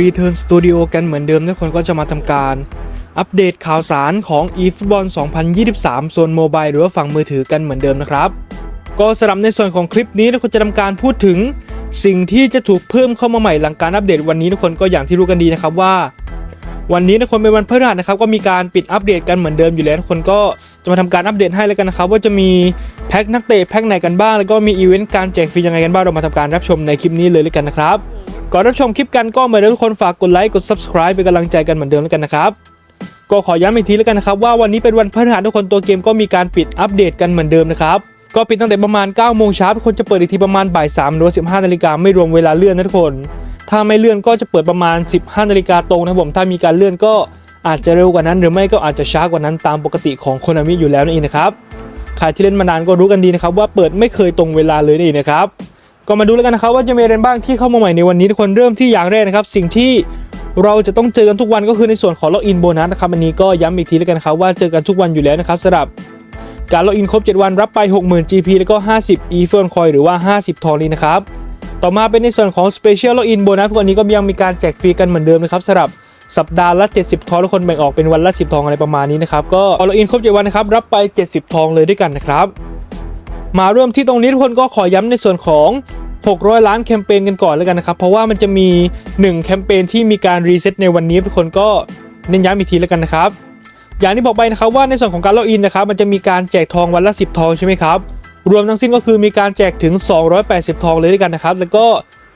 Return Studio กันเหมือนเดิมทุกคนก็จะมาทำการอัปเดตข่าวสารของ eFootball 2023 โซนโมบายหรือว่าฝั่งมือถือกันเหมือนเดิมนะครับ ก็สำหรับในส่วนของคลิปนี้ทุกคนจะทำการพูดถึง สิ่งที่จะถูกเพิ่มเข้ามาใหม่หลังการอัปเดตวันนี้ทุกคนก็อย่างที่รู้กันดีนะครับว่า วันนี้ทุกคนเป็นวันพฤหัสนะครับก็มีการปิดอัปเดตกันเหมือนเดิมอยู่แล้วทุกคนก็จะมาทำการอัปเดตให้แล้วกันนะครับว่าจะมีแพ็คนักเตะแพ็คไหนกันบ้างแล้วก็มีอีเวนต์การแจกฟรียังไงกันบ้างเรามาทำการรับชมในคลิปนี้เลยแล้วกันนะครับ ก่อนรับชมคลิปกันก็เหมือนเดิมทุกคนฝากกดไลค์กด subscribe เป็นกำลังใจกันเหมือนเดิมแล้วกันนะครับก็ขอย้ำอีกทีแล้วกันนะครับว่าวันนี้เป็นวันพฤหัสทุกคนตัวเกมก็มีการปิดอัปเดตกันเหมือนเดิมนะครับก็ปิดตั้งแต่ประมาณ9โมงเช้าทุกคนจะเปิดอีกทีประมาณบ่าย3หรือว่า15นาฬิกาไม่รวมเวลาเลื่อนนะทุกคน ถ้าไม่เลื่อนก็จะเปิดประมาณ 15นาฬิกาตรงนะผมถ้ามีการเลื่อนก็อาจจะเร็วกว่านั้น หรือไม่ก็อาจจะช้ากว่านั้นตามปกติของโคนามิอยู่แล้วนั่นเองนะครับใครที่เล่นมานานก็รู้กันดีนะครับว่าเปิดไม่เคยตรงเวลาเลยนั่นะครับ ก็มาดูแล้วกันนะครับว่าจะมีอะไรบ้างที่เข้ามาใหม่ในวันนี้ทุกคนเริ่มที่อย่างแรกนะครับ สิ่งที่เราจะต้องเจอกันทุกวันก็คือในส่วนของล็อกอินโบนัสนะครับอันนี้ก็ย้ำอีกทีแล้วกันนะครับว่าเจอกันทุกวันอยู่แล้วนะครับสำหรับการล็อกอินครบ 7 วันรับไป 60,000 GP แล้วก็ 50 e f o n Coin หรือว่า 50 ทองนี้นะครับต่อมาเป็นในส่วนของ Special Login Bonus พวกนี้ก็ยังมีการแจกฟรีกันเหมือนเดิมนะครับสำหรับสัปดาห์ละ 70 ทองทุกคนแบ่งออกเป็นวันละ 10 ทองอะไรประมาณนี้นะครับก็พอล็อกอินครบ 7 วันนะครับรับไป 70 ทองเลยด้วยกันนะครับมาเริ่มที่ตรงนี้ทุกคนก็ขอย้ำในส่วนของ 600 ล้านแคมเปญกันก่อนแล้วกันนะครับ เพราะว่ามันจะมี 1 แคมเปญที่มีการรีเซ็ตในวันนี้ทุกคนก็เน้นย้ำอีกทีแล้วกันนะครับ อย่างที่บอกไปนะครับว่าในส่วนของการล็อกอินนะครับมันจะมีการแจกทองวันละ 10 ทองใช่ไหมครับ รวมทั้งสิ้นก็คือมีการแจกถึง 280 ทองเลยด้วยกันนะครับ แล้วก็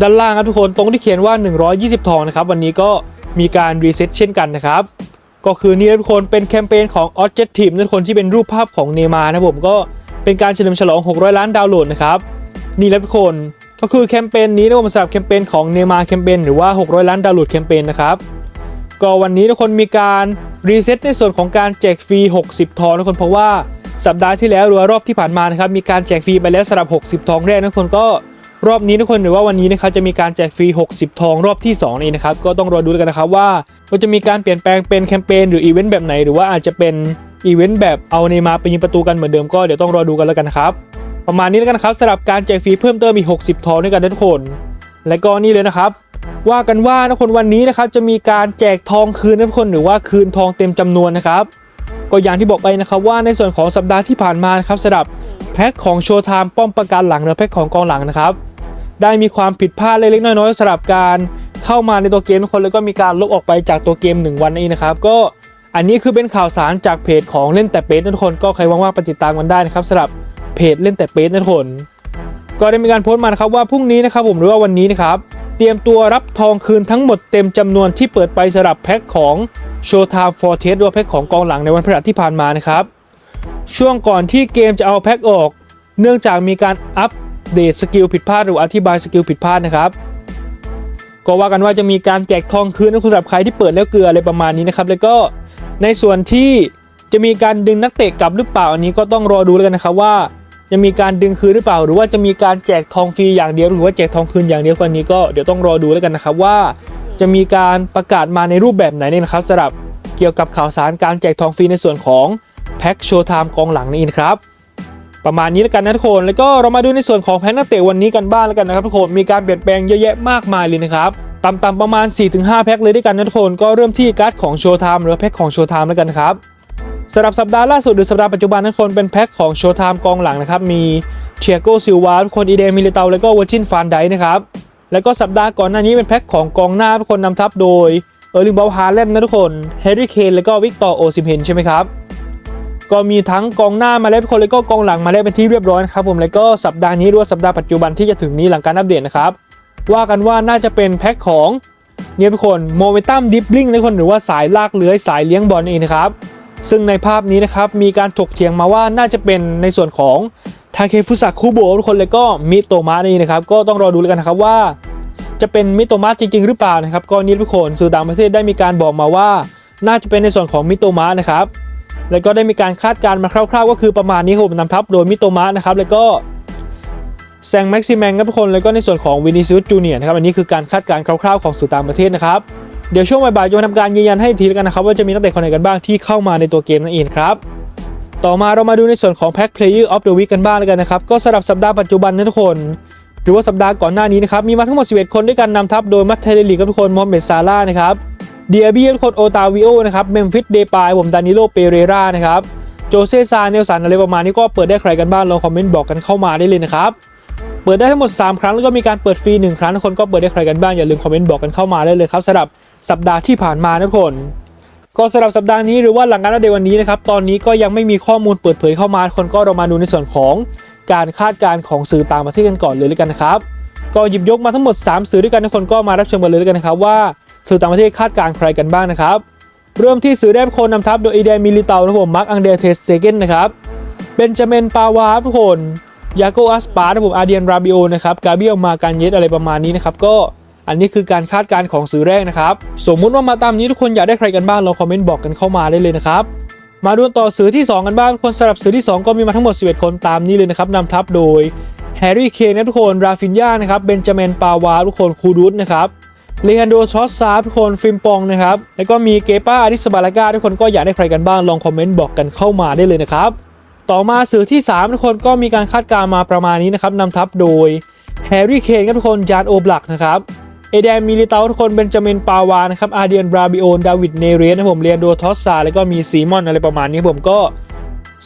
ด้านล่างครับทุกคนตรงที่เขียนว่า 120 ทองนะครับวันนี้ก็มีการรีเซ็ตเช่นกันนะครับก็คือนี่นะทุกคนเป็นแคมเปญของ Objective ทุกคนที่เป็นรูปภาพของเนมาร์นะผมก็เป็นการเฉลิมฉลอง 600 ล้านดาวน์โหลดนะครับนี่แหละทุกคน ก็คือแคมเปญนี้นะผมสำหรับแคมเปญของเนมาแคมเปญหรือว่า 600 ล้านดาวน์โหลดแคมเปญนะครับก็วันนี้ทุกคนมีการรีเซ็ตในส่วนของการแจกฟรี 60 ทองทุกคนเพราะว่าสัปดาห์ที่แล้วหรือรอบที่ผ่านมานะครับมีการแจกฟรีไปแล้วสำหรับ 60 ทองแรกทุกคนก็รอบนี้ทุกคนหรือว่าวันนี้นะครับจะมีการแจกฟรี 60 ทองรอบที่2นี่นะครับก็ต้องรอดูกันนะครับว่าว่าจะมีการเปลี่ยนแปลงเป็นแคมเปญหรืออีเวนต์แบบไหนหรือว่าอาจจะเป็นอีเวนต์แบบเอาเนมาไปยิงประตูกันเหมือนเดิมก็เดี๋ยวต้องรอดูกันแล้วกันนะครับ ประมาณนี้แล้วกันนะครับสำหรับการแจกฟรีเพิ่มเติมอีก60 ทองด้วยกันทุกคน และก็นี่เลยนะครับ ว่ากันว่านะคนวันนี้นะครับจะมีการแจกทองคืนทุกคนหรือว่าคืนทองเต็มจำนวนนะครับ ก็อย่างที่บอกไปนะครับว่าในส่วนของสัปดาห์ที่ผ่านมานะครับสำหรับแพ็คของโชว์ไทม์ป้อมประกันหลังหรือแพ็คของกองหลังนะครับได้มีความผิดพลาดเล็กๆน้อยๆสำหรับการเข้ามาในตัวเกมทุกคนแล้วก็มีการลบออกไปจากตัวเกม 1 วันนี้นะครับ ก็อันนี้คือเป็นข่าวสารจากเพจของเล่นแต่เป๊ะนะทุกคนก็ใครว่างๆไปติดตามกันได้นะครับสำหรับ เพจเล่นแต่เป๊ะนะทุกคนก็ได้มีการโพสต์มานะครับว่าพรุ่งนี้นะครับผมหรือว่าวันนี้นะครับเตรียมตัวรับทองคืนทั้งหมดเต็มจำนวนที่เปิดไปสำหรับแพ็คของ Showtime for Test หรือแพ็คของกองหลังในวันพฤหัสที่ผ่านมานะครับช่วงก่อนที่เกมจะเอาแพ็คออก เนื่องจากมีการอัปเดตสกิลผิดพลาดหรืออธิบายสกิลผิดพลาดนะครับก็ว่ากันว่าจะมีการแจกทองคืนให้คุณสำหรับใครที่เปิดแล้วเกลืออะไรประมาณนี้นะครับแล้วก็ในส่วนที่จะมีการดึงนักเตะกลับหรือเปล่าอันนี้ก็ต้องรอดูแล้วกันนะครับว่า จะมีการดึงคืนหรือเปล่า หรือว่าจะมีการแจกทองฟรีอย่างเดียวหรือว่าแจกทองคืนอย่างเดียววันนี้ก็เดี๋ยวต้องรอดูแล้วกันนะครับว่า จะมีการประกาศมาในรูปแบบไหนเนี่ยนะครับสำหรับเกี่ยวกับข่าวสารการแจกทองฟรีในส่วนของแพ็คโชว์ไทม์กองหลังนี่นะครับประมาณนี้แล้วกันนะทุกคนแล้วก็เรามาดูในส่วนของแพ็คนักเตะวันนี้กันบ้างแล้วกันนะครับทุกคนมีการเปลี่ยนแปลงเยอะแยะมากมายเลยนะครับต่ำๆประมาณ 4-5 แพ็คเลยด้วยกันนะทุกคนก็เริ่มที่การ์ดของโชว์ไทม์หรือแพ็คของโชว์ไทม์แล้วกันครับ สำหรับสัปดาห์ล่าสุดหรือสัปดาห์ปัจจุบันนั้นคนเป็นแพ็คของโชว์ไทม์กองหลังนะครับ มีเชียโกซิลวาคนอีเดมิเลเตาแล้วก็วอร์จินฟานไดนะครับแล้วก็สัปดาห์ก่อนหน้านี้เป็นแพ็คของกองหน้าทุกคนนำทัพโดยเออร์ลิงบอลฮาเลนนะทุกคนแฮร์รี่เคนแล้วก็วิกตอร์โอซิมเฮนใช่ไหมครับก็มีทั้งกองหน้ามาแล้วทุกคนแล้วก็กองหลังมาแล้วเป็นที่เรียบร้อยนะครับผมแล้วก็สัปดาห์นี้หรือว่าสัปดาห์ปัจจุบันที่จะถึงนี้หลังการอัปเดตนะครับว่ากันว่าน่าจะเป็นแพ็คของเนี่ยทุกคนโมเมนตัมดิฟลิงทุกคนหรือว่าสายลากเลื้อยสายเลี้ยงบอลเองนะครับ ซึ่งในภาพนี้นะครับมีการถกเถียงมาว่าน่าจะเป็นในส่วนของทาเคฟุสะคุโบะทุกคนเลยก็มิโตมะนี่นะครับก็ต้องรอดูแล้วกันนะครับว่า จะเป็นมิโตมะจริง ๆ หรือเปล่านะครับก็นี้ทุกคนสื่อต่างประเทศได้มีการบอกมาว่า น่าจะเป็นในส่วนของมิโตมะนะครับแล้วก็ได้มีการคาดการณ์มาคร่าว ๆ ก็คือประมาณนี้ครับผมนำทัพโดยมิโตมะนะครับแล้วก็แซงแม็กซิแมงครับทุกคนแล้วก็ในส่วนของวินิซิอุสจูเนียร์นะครับอันนี้คือการคาดการณ์คร่าวๆของสื่อต่างประเทศนะครับ เดี๋ยวช่วงบ่ายๆจะมาทำการยืนยันให้ทีแล้วกันนะครับว่าจะมีนักเตะคนไหนกันบ้างที่เข้ามาในตัวเกมนั่นเองครับต่อมาเรามาดูในส่วนของแพ็ค Player of the Week กันบ้างแล้วกันนะครับ ก็สำหรับสัปดาห์ปัจจุบันนะทุกคน หรือว่าสัปดาห์ก่อนหน้านี้นะครับ มีมาทั้งหมด 11 คนด้วยกันนำทัพโดยมัตเทเลลีครับทุกคนมอมเมดซาร่านะครับเดียบี้ทุกคนโอตาวิโอนะครับเมมฟิสเดปายผมดานิโลเปเรรานะครับโจเซซาเนลสันอะไรประมาณนี้ก็เปิดได้ใครกันบ้างลองคอมเมนต์บอกกันเข้ามาได้เลยนะครับเปิดได้ทั้งหมด 3 ครั้งแล้วก็มีการเปิดฟรี1ครั้งทุกคนก็เปิดได้ใครกันบ้างอย่าลืมคอมเมนต์บอกกันเข้ามาได้เลยครับสำหรับ สัปดาห์ที่ผ่านมานะทุกคนก็สำหรับสัปดาห์นี้หรือว่าหลังการอัปเดตวันนี้นะครับตอนนี้ก็ยังไม่มีข้อมูลเปิดเผยเข้ามาคนก็เรามาดูในส่วนของการคาดการณ์ของสื่อต่างประเทศกันก่อนเลยแล้วกันนะครับก็หยิบยกมาทั้งหมด 3 สื่อด้วยกันทุกคนก็มารับชมกันเลยแล้วกันนะครับว่าสื่อต่างประเทศคาดการณ์ใครกันบ้างนะครับ เริ่มที่สื่อแรกคนนำทัพโดยอีเดนมิลิเตานะครับผมมาร์กอังเดรเทสเตเกนนะครับเบนจามินปาวาทุกคนยาโกอัสปาร์นะครับผมอาเดียนราบิโอนะครับกาเบียลมาการเยสอะไรประมาณนี้นะครับก็ อันนี้คือการคาดการณ์ของสื่อแรกนะครับ สมมุติว่ามาตามนี้ทุกคนอยากได้ใครกันบ้างลองคอมเมนต์บอกกันเข้ามาได้เลยนะครับมาดูต่อสื่อที่ 2 กันบ้างทุกคนสำหรับสื่อที่ 2 ก็มีมาทั้งหมด 11 คนตามนี้เลยนะครับนำทัพโดยแฮร์รี่เคนนะทุกคนราฟินยานะครับเบนจามินปาวาทุกคนคูดูสนะครับเลฮันโดชอสซาทุกคนฟิมปองนะครับแล้วก็มีเกป้าอาริสบาลากาทุกคนก็อยากได้ใครกันบ้างลองคอมเมนต์บอกกันเข้ามาได้เลยนะครับต่อมาสื่อที่ 3 ทุกคนก็มีการคาดการณ์มาประมาณนี้นะครับนำทัพโดยแฮร์รี่เคนครับทุกคนจานโอบลักนะครับ เอเดนมิลิเตาทุกคนเบนจามินปาวานะครับอาเดียนบราบิโอนดาวิดเนเรสนะผมเรียนโดทอสซาแล้วก็มีซีมอนอะไรประมาณนี้ผมก็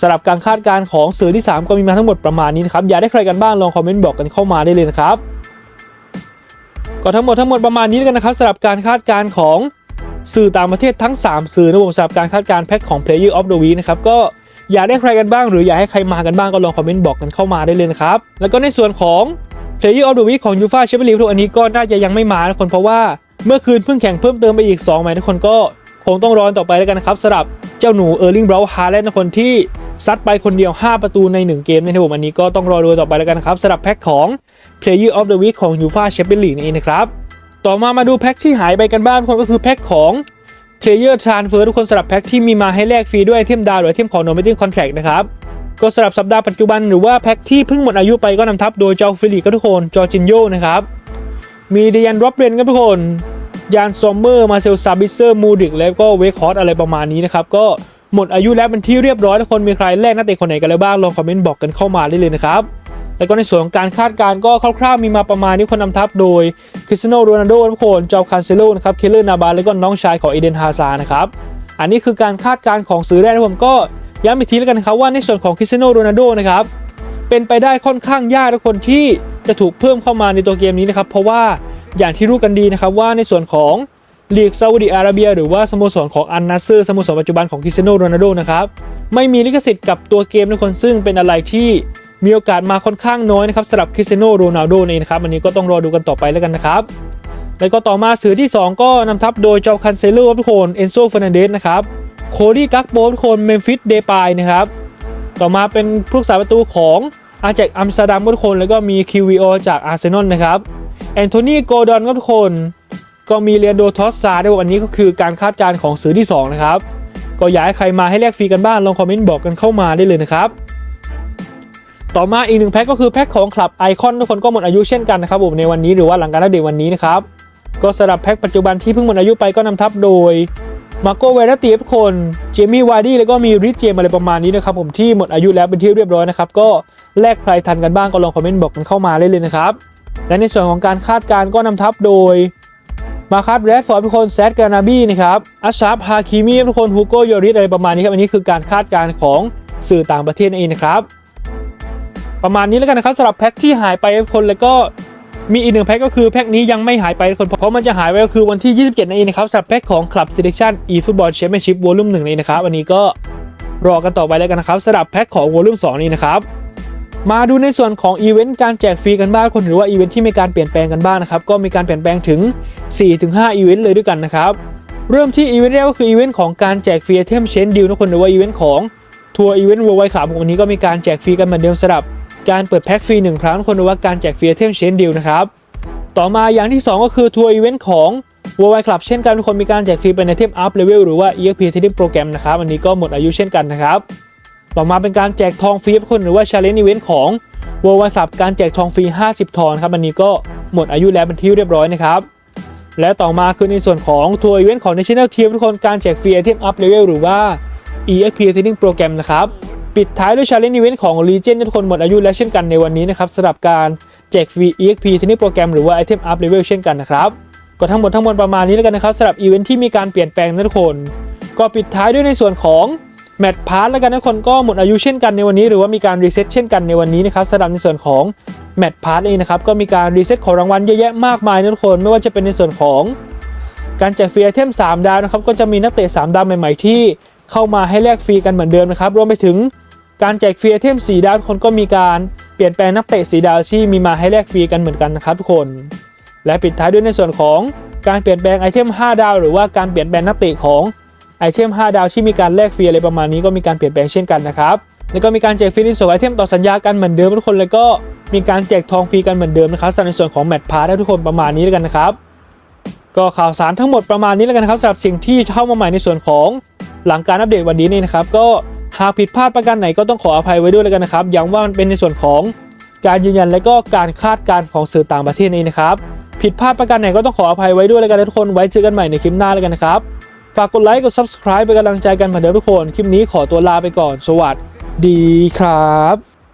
สำหรับการคาดการณ์ของสื่อที่ 3 ก็มีมาทั้งหมดประมาณนี้นะครับ อยากได้ใครกันบ้างลองคอมเมนต์บอกกันเข้ามาได้เลยนะครับ ก็ทั้งหมดทั้งหมดประมาณนี้แล้วกันนะครับสำหรับการคาดการณ์ของสื่อต่างประเทศทั้ง 3 สื่อนะผมสำหรับการคาดการณ์แพ็คของ Player of the Week นะครับก็อยากได้ใครกันบ้าง หรืออยากให้ใครมากันบ้างก็ลองคอมเมนต์บอกกันเข้ามาได้เลยนะครับแล้วก็ในส่วนของ Player of the Week ของ UEFA Champions League ทุกอันนี้ก็น่าจะยังไม่มานะคนเพราะว่าเมื่อคืนเพิ่งแข่งเพิ่มเติมไปอีก2แมตช์ทุกคนก็คงต้องรอต่อไปแล้วกันนะครับสำหรับเจ้าหนูเออร์ลิงบราฮาแลนด์คนที่ซัดไปคนเดียว 5 ประตูใน 1 เกมนะครับผมอันนี้ก็ต้องรอดูต่อไปแล้วกันนะครับสำหรับแพ็คของ Player of the Week ของ UEFA Champions League นั่นเองนะครับต่อมามาดูแพ็คที่หายไปกันบ้างทุกคนก็คือแพ็คของ Player Transfer ทุกคนสำหรับแพ็คที่มีมาให้แลกฟรีด้วยไอเทมดาวหรือไอเทมของ Nominating Contract นะครับ ก็สำหรับสัปดาห์ปัจจุบันหรือว่าแพ็คที่เพิ่งหมดอายุไปก็นำทัพโดยเจ้าฟิลิปครับทุกคนจอร์จินโยนะครับมีเดียนร็อบเรนครับทุกคนยานซอมเมอร์มาเซลซาบิเซอร์มูดิกแล้วก็เวคฮอตอะไรประมาณนี้นะครับก็หมดอายุแล้วเป็นที่เรียบร้อยทุกคนมีใครแลกนักเตะคนไหนกันแล้วบ้างลองคอมเมนต์บอกกันเข้ามาได้เลยนะครับแล้วก็ในส่วนของการคาดการณ์ก็คร่าวๆมีมาประมาณนี้คนนำทัพโดยคริสเตียโนโรนัลโดทุกคนจอคานเซโลนะครับเคเลอร์นาบาแล้วก็น้องชายของเอเดนฮาซานะครับอันนี้คือการคาดการณ์ของสื่อแรกนะผมก็ ย้ำอีกทีแล้วกันนะครับว่าในส่วนของคริสเตียโนโรนัลโดนะครับเป็นไปได้ค่อนข้างยากทุกคนที่จะถูกเพิ่มเข้ามาในตัวเกมนี้นะครับเพราะว่าอย่างที่รู้กันดีนะครับว่าในส่วนของลีกซาอุดิอาระเบีย หรือว่าสโมสรของอันนาเซอร์สโมสรปัจจุบันของคริสเตียโนโรนัลโดนะครับไม่มีลิขสิทธิ์กับตัวเกมทุกคนซึ่งเป็นอะไรที่มีโอกาสมาค่อนข้างน้อยนะครับสำหรับคริสเตียโนโรนัลโดนี่นะครับอันนี้ก็ต้องรอดูกันต่อไปแล้วกันนะครับแล้วก็ต่อมาสื่อที่ 2 ก็นำทัพโดยเจ้าคันเซโลอร์ทุกคนเอนโซเฟรนันเดสนะครับ โคดี้กักโบทุกคนเมมฟิสเดปายนะครับ ต่อมาเป็นผู้รักษาประตูของอาแจกอัมสเตอร์ดัมทุกคนแล้วก็มีคิวีโอจากอาร์เซนอลนะครับแอนโทนีโกดอนทุกคน ก็มีเรียนโดทอสซาด้วยวันนี้ก็คือการคาดการณ์ของสื่อที่ 2 นะครับ ก็อยากให้ใครมาให้แลกฟรีกันบ้างลองคอมเมนต์บอกกันเข้ามาได้เลยนะครับ ต่อมาอีกหนึ่งแพ็คก็คือแพ็คของคลับไอคอนทุกคนก็หมดอายุเช่นกันนะครับผมในวันนี้หรือว่าหลังการอัปเดตวันนี้นะครับก็สำหรับแพ็คปัจจุบันที่เพิ่งหมดอายุไปก็นำทับโดย มาโกเวรตีทุกคนเจมี่วาร์ดี้แล้วก็มีริชเจมอะไรประมาณนี้นะครับผมที่หมดอายุแล้วเป็นที่เรียบร้อยนะครับก็แลกใครทันกันบ้างก็ลองคอมเมนต์บอกกันเข้ามาได้เลยนะครับและในส่วนของการคาดการณ์ก็นำทับโดยมาคัสแรดฟอร์ดทุกคนแซดกรานาบี้นะครับอัชชับฮาคิมีทุกคนฮูโกโยริสอะไรประมาณนี้ครับอันนี้คือการคาดการณ์ของสื่อต่างประเทศนั่นเองนะครับประมาณนี้แล้วกันนะครับสำหรับแพ็คที่หายไปทุกคนแล้วก็ มีอีกหนึ่งแพ็คก็คือแพ็คนี้ยังไม่หายไปทุกคนเพราะมันจะหายไปก็คือวันที่ 27นั่นเองนะครับสำหรับแพ็คของ Club Selection eFootball Championship Volume 1นี่นะครับอันนี้ก็รอกันต่อไปแล้วกันนะครับสำหรับแพ็คของ Volume 2 นี้นะครับมาดูในส่วนของอีเวนต์การแจกฟรีกันบ้างคนหรือว่าอีเวนต์ที่มีการเปลี่ยนแปลงกันบ้างนะครับก็มีการเปลี่ยนแปลงถึง 4-5 อีเวนต์เลยด้วยกันนะครับเริ่มที่อีเวนต์แรกก็คืออีเวนต์ของการแจกฟรีไอเทมเชนดิวนะคนหรือว่าอีเวนต์ของทัวร์อีเวนต์ Worldwide ครับวันนี้ก็มีการแจกฟรีกันเหมือนเดิมสำหรับ การเปิดแพ็คฟรี 1 ครั้งคนหรือว่าการแจกฟรีเทมเชนดิวนะครับ ต่อมาอย่างที่ 2 ก็คือทัวร์อีเวนต์ของ Worldwide Club เช่นกันทุกคนมีการแจกฟรีเป็นไอเทม Up Level หรือว่า EXP Trading Program นะครับอันนี้ก็หมดอายุเช่นกันนะครับ ต่อมาเป็นการแจกทองฟรีให้ทุกคนหรือว่า Challenge Event ของ Worldwide Club การแจกทองฟรี 50 ทองครับอันนี้ก็หมดอายุแล้วเป็นที่เรียบร้อยนะครับและต่อมาคือในส่วนของทัวร์อีเวนต์ของ National Team ทุกคนการแจกฟรีไอเทม Up Level หรือว่า EXP Trading Program นะครับ ปิดท้ายด้วย Challenge Event ของ Legion ทุกคนหมดอายุแล้วเช่นกันในวันนี้นะครับสำหรับการแจกฟรี EXP Trading Program หรือว่า Item Up Level เช่นกันนะครับก็ทั้งหมดทั้งมวลประมาณนี้แล้วกันนะครับสำหรับอีเวนท์ที่มีการเปลี่ยนแปลงนะทุกคน ก็ปิดท้ายด้วยในส่วนของแมตช์พาร์ทแล้วกันทุกคนก็หมดอายุเช่นกันในวันนี้ หรือว่ามีการรีเซ็ตเช่นกันในวันนี้นะครับสำหรับในส่วนของแมตช์พาร์ทเองนะครับก็มีการรีเซ็ตของรางวัลเยอะแยะมากมายนะทุกคนไม่ว่าจะเป็นในส่วนของการแจกฟรีไอเทม3ดาวนะครับก็จะมีนักเตะ3ดาวใหม่ ๆ ที่เข้ามาให้แลกฟรีกันเหมือนเดิมนะครับรวมไปถึง การแจกฟรีไอเทม4ดาวทุกคนก็มีการเปลี่ยนแปลงนักเตะ4ดาวที่มีมาให้แลกฟรีกันเหมือนกันนะครับทุกคน และปิดท้ายด้วยในส่วนของการเปลี่ยนแปลงไอเทม 5 ดาว หรือว่าการเปลี่ยนแปลงนักเตะของไอเทม 5 ดาวที่มีการแลกฟรีอะไรประมาณนี้ก็มีการเปลี่ยนแปลงเช่นกันนะครับแล้วก็มีการแจกฟรีในส่วนไอเทมต่อสัญญากันเหมือนเดิมทุกคนแล้วก็มีการแจกทองฟรีกันเหมือนเดิมนะครับสำหรับในส่วนของแมตช์พาร์ททุกคนประมาณนี้แล้วกันนะครับก็ข่าวสารทั้งหมดประมาณนี้แล้วกันนะครับสำหรับสิ่งที่เข้ามาใหม่ในส่วนของหลังการอัปเดตวันนี้นี่นะครับก็ หากผิดพลาดประการไหนก็ต้องขออภัยไว้ด้วยแล้วกันนะครับย้ำว่ามันเป็นในส่วนของการยืนยันและก็การคาดการณ์ของสื่อต่างประเทศนี้นะครับผิดพลาดประการไหนก็ต้องขออภัยไว้ด้วยแล้วกันทุกคนไว้เจอกันใหม่ในคลิปหน้าแล้วกันนะครับฝากกดไลค์กด subscribe เป็นกำลังใจกันเหมือนเดิมทุกคน คลิปนี้ขอตัวลาไปก่อน สวัสดีครับ